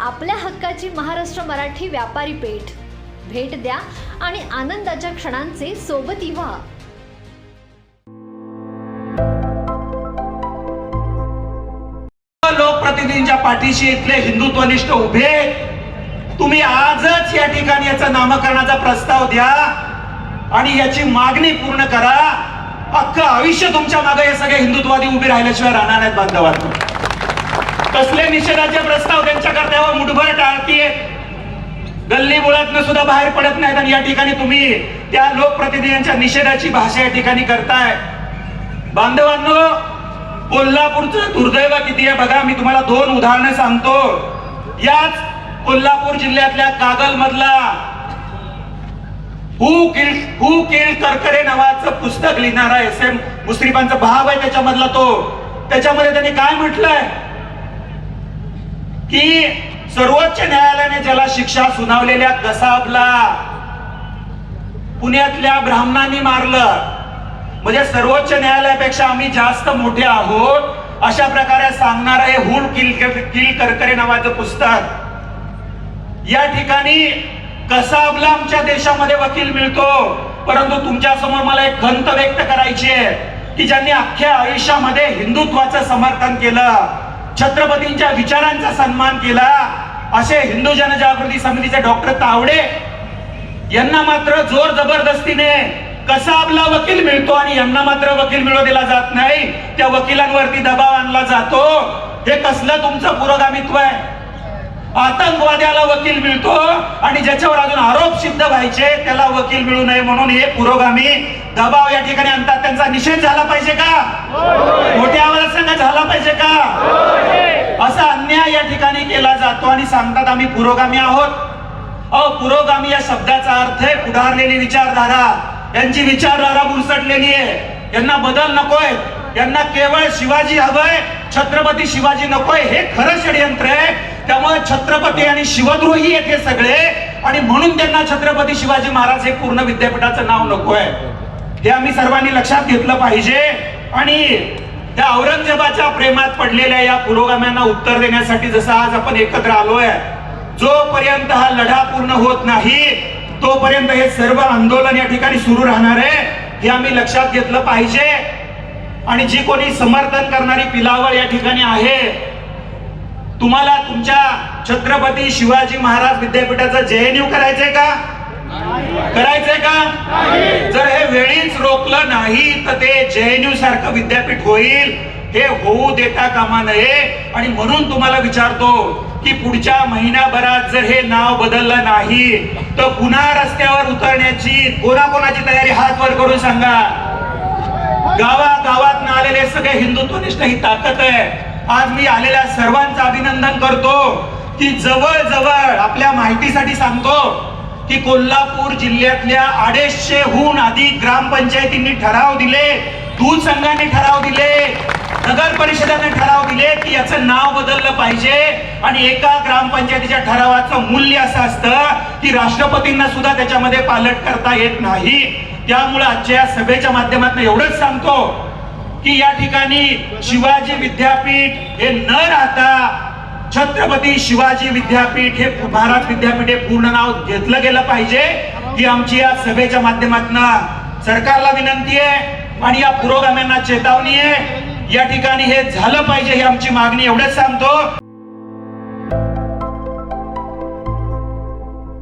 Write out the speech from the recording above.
आपल्या हक्काची महाराष्ट्र मराठी व्यापारी पेठ. भेट द्या आणि आनंदाच्या क्षणांचे सोबती व्हा लोकप्रतिनिधींच्या पाठीशी इथले हिंदुत्वनिष्ठ उभे तुम्ही आजच या ठिकाणी याचा नामकरणाचा प्रस्ताव द्या आणि याची मागणी पूर्ण करा. अख्खं आयुष्य तुमच्या मागे हे सगळे हिंदुत्ववादी उभे राहिल्याशिवाय राहणार नाहीत बांधवांना. कसले निषेधाचे प्रस्ताव त्यांच्या करण्यावर मुठभर टाळतीये. गल्ली मुळातनं सुद्धा बाहेर पडत नाहीत आणि या ठिकाणी तुम्ही त्या लोकप्रतिनिधींच्या निषेधाची भाषा या ठिकाणी करताय. बांधवांनो कोल्हापूरचं दुर्दैव किती आहे बघा. मी तुम्हाला दोन उदाहरणं सांगतो. याच कोल्हापूर जिल्ह्यातल्या कागल मधला हु किल हु किल करकरे नावाचं पुस्तक लिहिणारा एस एम मुश्रीफांचा भाव आहे त्याच्यामधला तो. त्याच्यामध्ये त्यांनी काय म्हटलंय? की सर्वोच्च न्यायालयाने ज्याला शिक्षा सुनावलेल्या कसाबला पुण्यातल्या ब्राह्मणांनी मारलं. म्हणजे सर्वोच्च न्यायालयापेक्षा आम्ही जास्त मोठे आहोत अशा प्रकारे सांगणार आहे हुल किल किल करकरे नावाचं पुस्तक. या ठिकाणी कसाबला आमच्या देशामध्ये वकील मिळतो परंतु तुमच्यासमोर मला एक खंत व्यक्त करायची आहे की ज्यांनी अख्ख्या आयुष्यामध्ये हिंदुत्वाचं समर्थन केलं छत्रपतींच्या विचारांचा सन्मान केला. असे हिंदू जनजागृती समितीचे डॉक्टर तावडे यांना मात्र जोर जबरदस्तीने कसा आपला वकील मिळतो आणि यांना मात्र वकील मिळव दिला जात नाही त्या वकिलांवरती दबाव आणला जातो. हे कसलं तुमचं पुरोगामित्व आहे? आतंकवाद्याला वकील मिळतो आणि ज्याच्यावर अजून आरोप सिद्ध व्हायचे त्याला वकील मिळू नये म्हणून हे पुरोगामी दबाव या ठिकाणी आणतात. त्यांचा निषेध झाला पाहिजे का मोठ्या आवाजात सांगा झाला पाहिजे का असा अन्याय या ठिकाणी केला जातो आणि सांगतात आम्ही पुरोगामी आहोत. अहो पुरोगामी या शब्दाचा अर्थ आहे पुढारलेली विचारधारा. यांची विचारधारा बुरसटलेली आहे. यांना बदल नकोय. यांना केवळ शिवाजी हवंय छत्रपती शिवाजी नकोय हे खरं षडयंत्र आहे. त्यामुळे छत्रपती आणि शिवद्रोही येते सगळे आणि म्हणून त्यांना छत्रपती शिवाजी महाराज हे पूर्ण विद्यापीठाचं नाव नकोय. हे आम्ही सर्वांनी लक्षात घेतलं पाहिजे. आणि त्या औरंगजेबाच्या प्रेमात पडलेल्या या पुरोगाम्यांना उत्तर देण्यासाठी जसं आज आपण एकत्र आलोय जोपर्यंत हा लढा पूर्ण होत नाही तोपर्यंत हे सर्व आंदोलन या ठिकाणी सुरू राहणार आहे हे आम्ही लक्षात घेतलं पाहिजे. आणि जी कोणी समर्थन करणारी पिलावळ या ठिकाणी आहे तुम्हाला तुमच्या छत्रपती शिवाजी महाराज विद्यापीठाचा जेएनयू करायचंय का? करायचंय का? जर हे वेळीच रोखलं नाही तर ते जेएनयू सारखं विद्यापीठ होईल. हे होऊ देता कामा नये. आणि म्हणून तुम्हाला विचारतो की पुढच्या महिन्याभरात जर हे नाव बदललं नाही तर पुन्हा रस्त्यावर उतरण्याची कोणाकोणाची तयारी हात वर करून सांगा. गावा गावात आलेले सगळे हिंदुत्वनिष्ठ ही ताकद आहे. आज मी आलेल्या सर्वांचं अभिनंदन करतो. की जवळ जवळ आपल्या माहितीसाठी सांगतो की कोल्हापूर जिल्ह्यातल्या अडीचशेहून अधिक ग्रामपंचायतींनी ठराव दिले दूध संघाने ठराव दिले नगर परिषदाने ठराव दिले की याचं नाव बदललं पाहिजे. आणि एका ग्रामपंचायतीच्या ठरावाचं मूल्य असं असतं की राष्ट्रपतींना सुद्धा त्याच्यामध्ये पालट करता येत नाही. त्यामुळे आजच्या या सभेच्या माध्यमातून एवढंच सांगतो की या ठिकाणी शिवाजी विद्यापीठ हे न राहता छत्रपती शिवाजी विद्यापीठ हे महाराज विद्यापीठ हे पूर्ण नाव घेतलं गेलं पाहिजे ही आमची या सभेच्या माध्यमातून सरकारला विनंती आहे आणि या पुरोगाम्यांना चेतावणी आहे. या ठिकाणी हे झालं पाहिजे ही आमची मागणी एवढंच सांगतो.